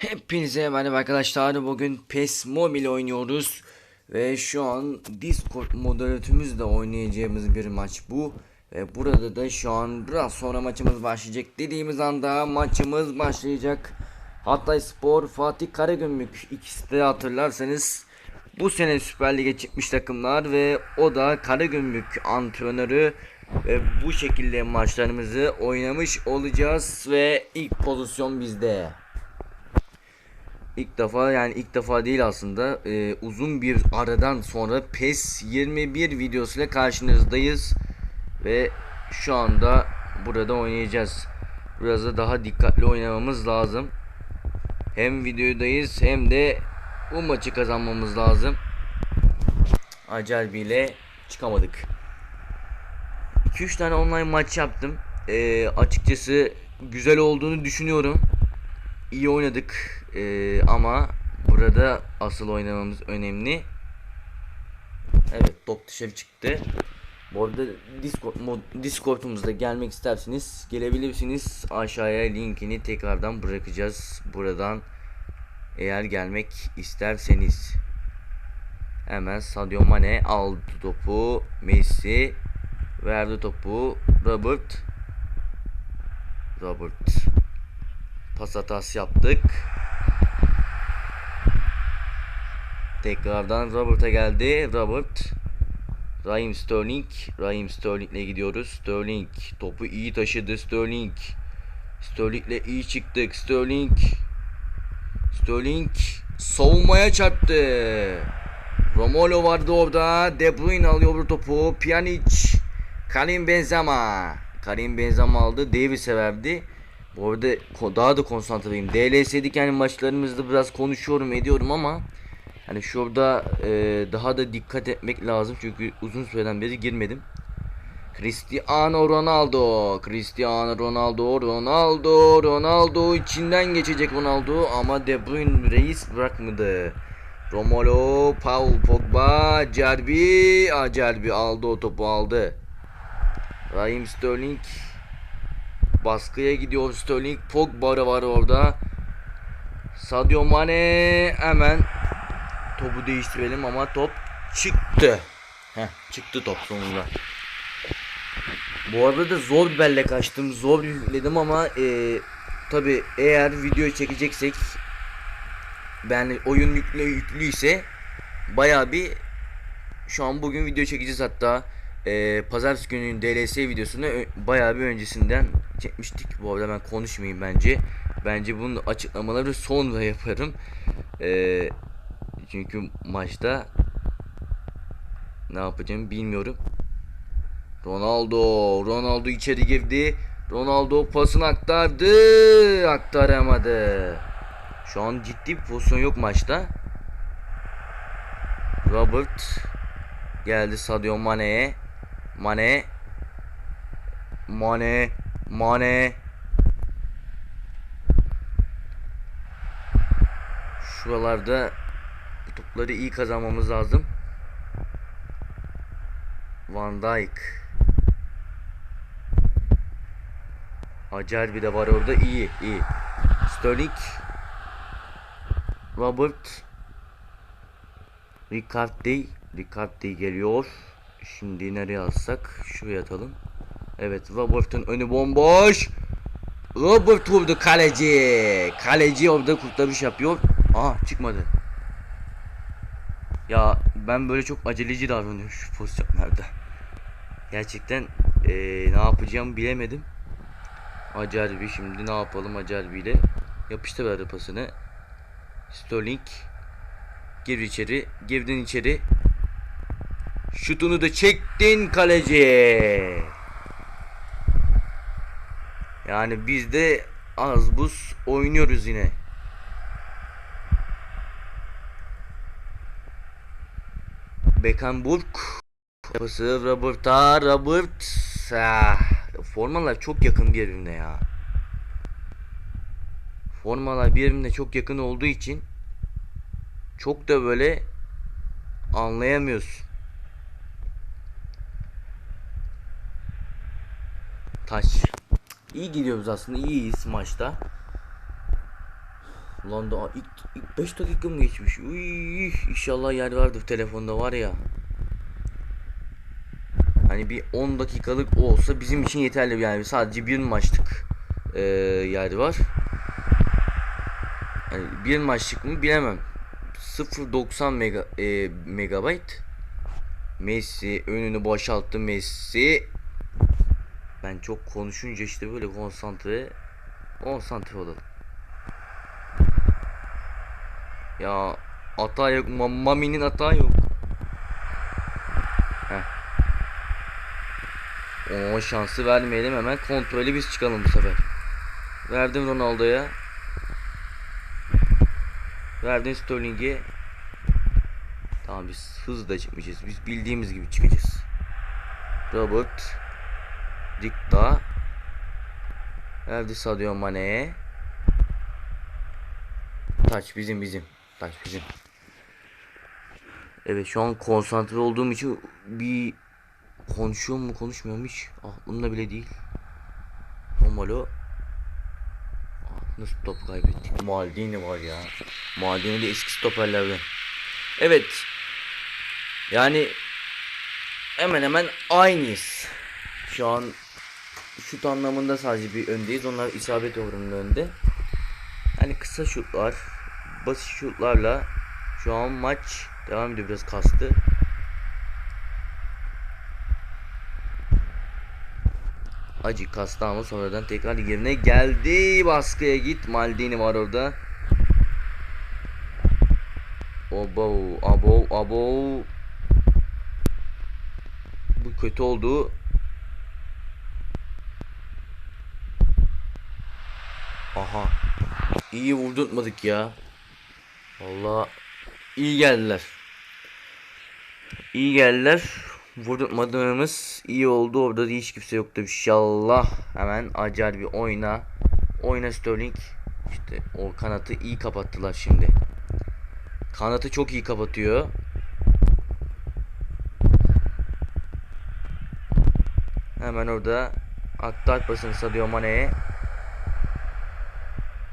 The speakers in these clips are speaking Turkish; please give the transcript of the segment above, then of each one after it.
Hepinize merhaba arkadaşlar. Bugün PES Mobile oynuyoruz. Ve şu an Discord moderatörümüzle oynayacağımız bir maç bu. Ve burada da şu an biraz sonra maçımız başlayacak. Dediğimiz anda maçımız başlayacak. Hatay Spor, Fatih Karagümrük ikisi de hatırlarsanız bu sene Süper Lig'e çıkmış takımlar ve o da Karagümrük antrenörü ve bu şekilde maçlarımızı oynamış olacağız ve ilk pozisyon bizde. İlk defa yani ilk defa değil aslında Ee, uzun bir aradan sonra PES 21 videosuyla karşınızdayız ve şu anda burada oynayacağız. Biraz da daha dikkatli oynamamız lazım. Hem videodayız hem de bu maçı kazanmamız lazım. Acelbiyle çıkamadık. 2-3 tane online maç yaptım. Ee, açıkçası güzel olduğunu düşünüyorum. İyi oynadık Ee, ama burada asıl oynamamız önemli. Evet top dışarı çıktı. Bu arada Discord, Discord'umuzda gelmek isterseniz gelebilirsiniz. Aşağıya linkini tekrardan bırakacağız. Buradan eğer gelmek isterseniz. Hemen Sadio Mane aldı topu. Messi verdi topu. Robert Robert pas hatası yaptık. Tekrardan Robert'a geldi. Robert Raheem Sterling. Raheem Sterling'le gidiyoruz. Sterling topu iyi taşıdı Sterling. Sterling'le iyi çıktık. Sterling Sterling savunmaya çarptı. Romolo vardı orada. De Bruyne alıyor bu topu. Pjanic. Karim Benzema. Karim Benzema aldı. Davis'e verdi. Bu arada daha da konsantreyim. DLS'dik yani maçlarımızda biraz konuşuyorum ediyorum ama hani şurada e, daha da dikkat etmek lazım çünkü uzun süreden beri girmedim. Cristiano Ronaldo, Cristiano Ronaldo, Ronaldo, Ronaldo içinden geçecek Ronaldo ama De Bruyne reis bırakmadı. Romolo, Paul Pogba, Cerbi, ah Cerbi aldı o topu aldı. Raheem Sterling baskıya gidiyor Sterling, Pogba var orada. Sadio Mane hemen topu değiştirelim ama top çıktı. Heh, çıktı top sonunda. Bu arada da zor bir belle kaçtım. Zor yükledim ama e, tabi eğer video çekeceksek ben oyun yüklü yüklüyse baya bir şu an bugün video çekeceğiz hatta e, pazartesi günün DLS videosunu bayağı bir öncesinden çekmiştik. Bu arada ben konuşmayayım bence. Bence bunun açıklamaları sonra yaparım. E, çünkü maçta ne yapacağımı bilmiyorum. Ronaldo, Ronaldo içeri girdi. Ronaldo pasını aktardı, aktaramadı. Şu an ciddi bir pozisyon yok maçta. Robert geldi Sadio Mane'ye. Mane Mane Mane Şuralarda topları iyi kazanmamız lazım. Van Dijk Acerbi de var orada iyi iyi. Sterling Robert Ricardi Ricardi geliyor. Şimdi nereye alsak? Şuraya atalım. Evet Robert'ın önü bomboş. Robert vurdu kaleci. Kaleci orada kurtarış yapıyor. Aa çıkmadı. Ya ben böyle çok aceleci davranıyorum şu pozisyonlarda. Gerçekten eee, ne yapacağımı bilemedim. Acerbi şimdi ne yapalım Acerbi'yle. Yapıştı verdi pasını. Sterling. Gir içeri. Girdin içeri. Şutunu da çektin kaleci. Yani biz de az buz oynuyoruz yine. Beckenburg Pası Robert'a Robert ah, Formalar çok yakın birbirine ya. Formalar birbirine çok yakın olduğu için Çok da böyle Anlayamıyorsun. Taç İyi gidiyoruz aslında iyiyiz maçta Ulan daha ilk, ilk 5 dakika mı geçmiş? Uy, inşallah yer vardır telefonda var ya. Hani bir 10 dakikalık olsa bizim için yeterli yani sadece bir maçlık eee yer var. Hani bir maçlık mı bilemem. 0.90 mega, eee, megabayt. Messi önünü boşalttı Messi. Ben çok konuşunca işte böyle konsantre konsantre olalım. Ya hata yok. Ma- Mami'nin hata yok. Heh. O şansı vermeyelim hemen kontrolü biz çıkalım bu sefer. Verdim Ronaldo'ya. Verdin Sterling'e. Tamam biz hızla çıkmayacağız. Biz bildiğimiz gibi çıkacağız. Robert. Dikta. Verdi Sadio Mane'ye. Taç bizim bizim. Taç bizim. Evet şu an konsantre olduğum için bir konuşuyor mu konuşmuyor mu hiç aklımda bile değil. Romalo Ah, Nasıl top kaybettik? Maldini var ya. Maldini de eski stoperlerden. Evet. Yani hemen hemen aynıyız. Şu an şut anlamında sadece bir öndeyiz. Onlar isabet oranında önde. Hani kısa şutlar, basit şutlarla şu an maç devam ediyor biraz kastı. Acı kastı ama sonradan tekrar yerine geldi. Baskıya git. Maldini var orada. Abo, abo, abo. Bu kötü oldu. Aha. İyi vurdurtmadık ya. Vallahi iyi geldiler. İyi geldiler. Vurdurtmadığımız iyi oldu. Orada da hiç kimse yoktu. İnşallah hemen acar bir oyna. Oyna Sterling. İşte o kanatı iyi kapattılar şimdi. Kanatı çok iyi kapatıyor. Hemen orada aktar pasını Sadio Mane'ye.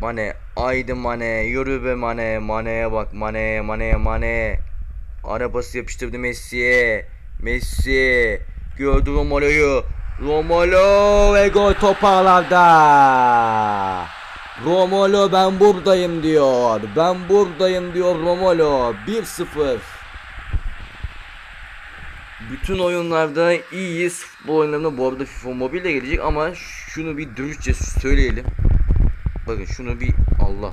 Mane, haydi Mane, yürü be Mane, Mane'ye bak, Mane, Mane, Mane. Arabası yapıştırdı Messi'ye. Messi gördü Romolo'yu. Romolo ve gol toparlarda. Romolo ben buradayım diyor. Ben buradayım diyor Romolo. 1-0. Bütün oyunlarda iyiyiz. Futbol oyunlarında bu arada FIFA Mobile gelecek ama şunu bir dürüstçe söyleyelim. Bakın şunu bir Allah.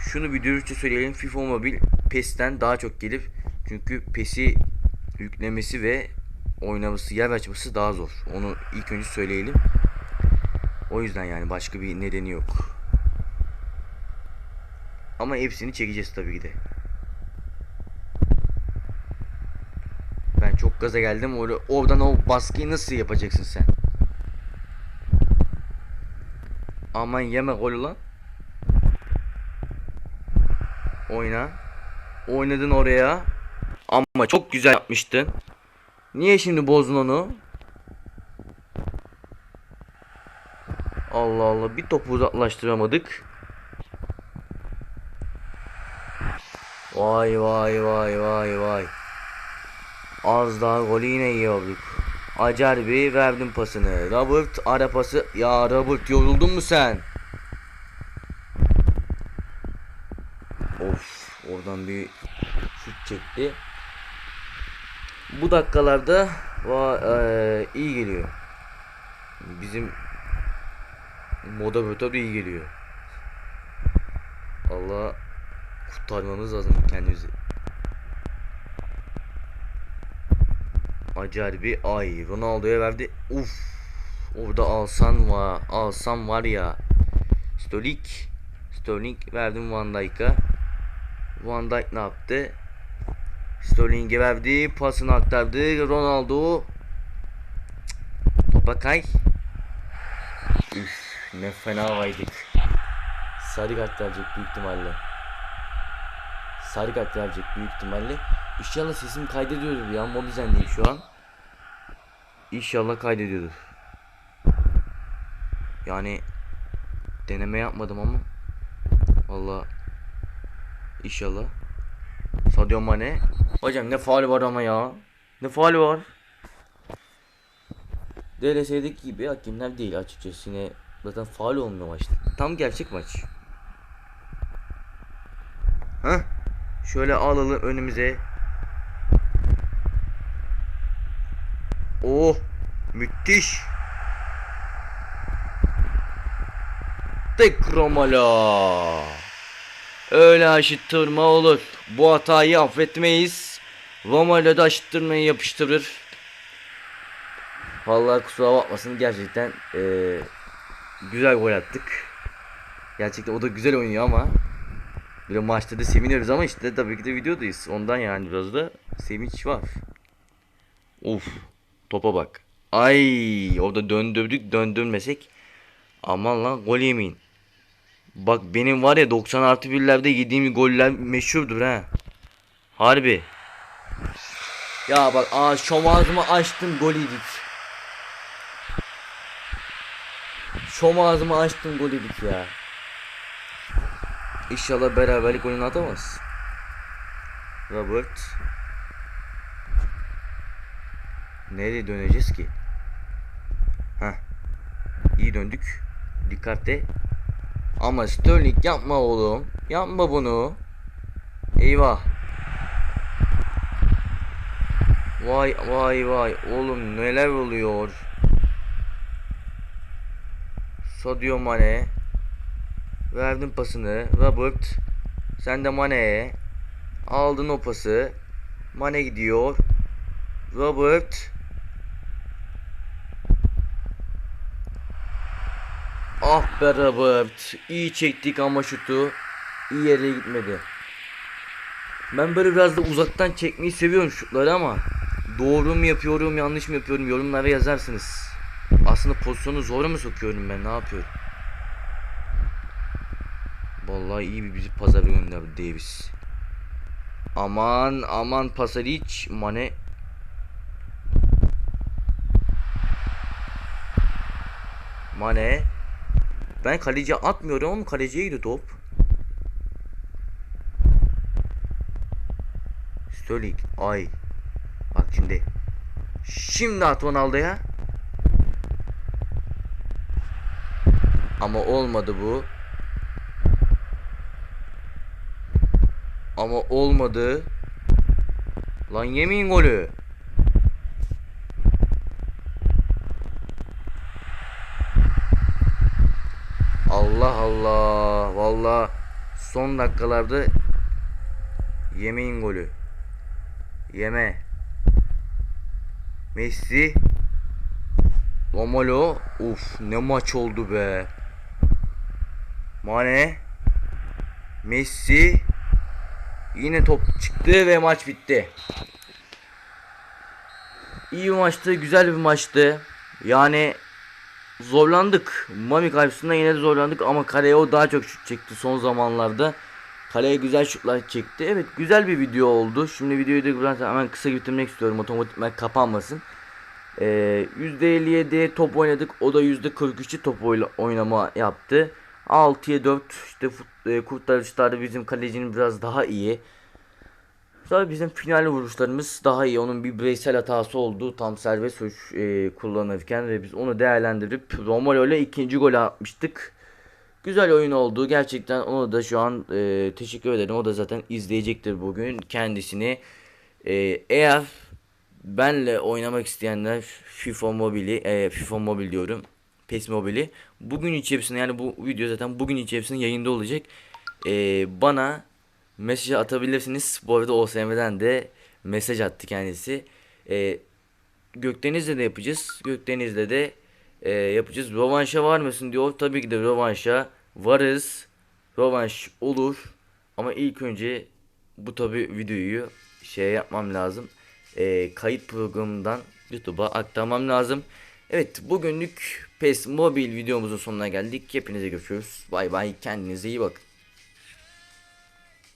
Şunu bir dürüstçe söyleyelim. FIFA Mobile PES'ten daha çok gelir. Çünkü PES'i yüklemesi ve oynaması, yer açması daha zor. Onu ilk önce söyleyelim. O yüzden yani başka bir nedeni yok. Ama hepsini çekeceğiz tabii ki de. Ben çok gaza geldim. Or oradan o baskıyı nasıl yapacaksın sen? Aman yeme golü lan. Oyna. Oynadın oraya. Ama çok güzel yapmıştın. Niye şimdi bozdun onu? Allah Allah bir topu uzaklaştıramadık. Vay vay vay vay vay. Az daha golü yine yiyorduk. Acerbi verdim pasını. Robert ara pası. Ya Robert yoruldun mu sen? Of oradan bir şut çekti. Bu dakikalarda va eee, iyi geliyor. Bizim moderatör iyi geliyor. Allah kurtarmamız lazım kendimizi. Acerbi ay Ronaldo'ya verdi. Uf. Orada alsan var. Alsam var ya. Stolik. Sterling verdim Van Dijk'a. Van Dijk ne yaptı? Sterling'e verdi. Pasını aktardı. Ronaldo. Topa kay. Üf, ne fena vaydık. Sarı kart verecek büyük ihtimalle. Sarı kart verecek büyük ihtimalle. İnşallah sesim kaydediyordur ya. Mobizen değil şu an. İnşallah kaydediyordur. Yani deneme yapmadım ama Valla İnşallah Sadio Mane Hocam ne faali var ama ya Ne faali var DLS'deki gibi hakemler değil açıkçası yine zaten faal olmuyor maçta. Tam gerçek maç. Hah. Şöyle alalım önümüze. Oh. Müthiş. Tek Romala. Öyle aşıttırma olur. Bu hatayı affetmeyiz. Romala da aşıttırmayı yapıştırır. Vallahi kusura bakmasın gerçekten eee, güzel gol attık. Gerçekten o da güzel oynuyor ama böyle maçta da seviniyoruz ama işte tabii ki de videodayız. Ondan yani biraz da sevinç var. Of topa bak. Ay orada döndürdük döndürmesek. Aman lan gol yemeyin. Bak benim var ya 90 artı birlerde yediğim goller meşhurdur ha. Harbi. Ya bak aa şom ağzımı açtım gol yedik. Şom ağzımı açtım gol yedik ya. İnşallah beraberlik golünü atamaz. Robert. Nereye döneceğiz ki? Heh. İyi döndük. Dikkatli. Ama Sterling yapma oğlum. Yapma bunu. Eyvah. Vay vay vay. Oğlum neler oluyor? Sadio Mane. Verdin pasını. Robert. Sen de Mane'ye. Aldın o pası. Mane gidiyor. Robert. Ah be Robert. İyi çektik ama şutu. iyi yere gitmedi. Ben böyle biraz da uzaktan çekmeyi seviyorum şutları ama doğru mu yapıyorum yanlış mı yapıyorum yorumlara yazarsınız. Aslında pozisyonu zor mu sokuyorum ben ne yapıyorum? Vallahi iyi bir bizi pazara gönderdi Davis. Aman aman Pasalic Mane Mane Ben kaleciye atmıyorum ama kaleciye gidiyor top. Sterling ay. Bak şimdi. Şimdi at Ronaldo'ya. Ama olmadı bu. Ama olmadı. Lan yemeyin golü Allah Allah. Valla son dakikalarda Yemeyin golü. Yeme. Messi. Romalo. Uf ne maç oldu be. Mane. Messi. Yine top çıktı ve maç bitti. İyi bir maçtı güzel bir maçtı. Yani Zorlandık Mami karşısında yine de zorlandık ama kaleye o daha çok şut çekti son zamanlarda Kaleye güzel şutlar çekti. Evet güzel bir video oldu. Şimdi videoyu da buradan hemen kısa bitirmek istiyorum. Otomatikman kapanmasın. Ee, %57 top oynadık. O da %43'ü top oynama yaptı. 6'ya 4 işte fut, e, kurtarışlarda bizim kalecinin biraz daha iyi. Tabii bizim final vuruşlarımız daha iyi. Onun bir bireysel hatası oldu. Tam serbest vuruş e, kullanırken ve biz onu değerlendirip Romalo ile ikinci golü atmıştık. Güzel oyun oldu. Gerçekten ona da şu an e, teşekkür ederim. O da zaten izleyecektir bugün kendisini. E, eğer benle oynamak isteyenler FIFA Mobile'i, e, FIFA Mobil diyorum. PES Mobile'i bugün içerisinde yani bu video zaten bugün içerisinde yayında olacak. E, bana mesaj atabilirsiniz. Bu arada OSM'den de mesaj attı kendisi. E, Gökdeniz'le de yapacağız. Gökdeniz'le de e, yapacağız. Rovanşa var mısın diyor. Tabii ki de rovanşa varız. Rovanş olur. Ama ilk önce bu tabi videoyu şey yapmam lazım. E, kayıt programından YouTube'a aktarmam lazım. Evet bugünlük PES mobil videomuzun sonuna geldik. Hepinize görüşürüz. Bay bay kendinize iyi bakın.